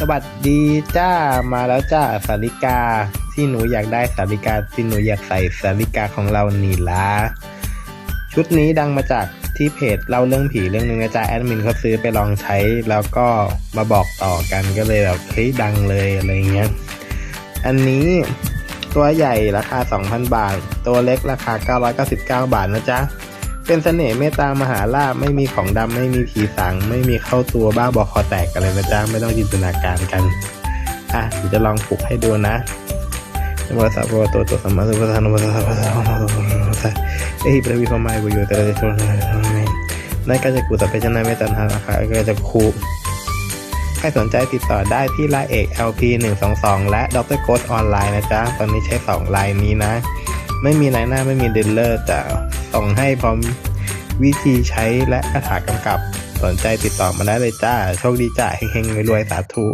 สวัสดีจ้ามาแล้วจ้าสาริกา ที่หนูอยากได้สาริกาที่หนูอยากใส่สาริกาของเรานี่ละชุดนี้ดังมาจากที่เพจเล่าเรื่องผีเรื่องหนึงนะจ๊ะแอดมินเขาซื้อไปลองใช้ แล้วก็มาบอกต่อกันก็เลยแบบเฮ้ยดังเลยอะไรเงี้ยอันนี้ตัวใหญ่ราคา 2,000 บาท ตัวเล็กราคา 999 บาทนะจ๊ะ เป็นเสน่ห์เมตตามหาลาภไม่มีของดำไม่มีผีสัง ไม่มีเข้าตัวบ้าบอคอแตกกันเลยนะจ๊ะไม่ต้องจินตนาการกันอะเดี๋ยวจะลองปลุกให้ดูนะนโมตัสสะภะคะวตอะระหะโตสัมมาสัมพุทธัสสะนะโมตัสสะภะคะวะโตอะระหะโตสัมมาสัมพุทธัสสะเอหิปะวิปมายบุโยตระเตโชนะนั่นก็จะกูสัพเพชนะเมตตันหาราคาก็จะคูใครสนใจติดต่อได้ที่ไลน์เอก LP 1 2 2และดรโกดออนไลน์นะจ๊ะ ตอนนี้ใช้2ไลน์นี้นะ ไม่มีนายหน้าไม่มีเดลเลอร์แต่ส่งให้พร้อมวิธีใช้และคาถากำกับ สนใจติดต่อมาได้เลยจ้า โชคดีจ้าเฮงๆรวยๆสาธุ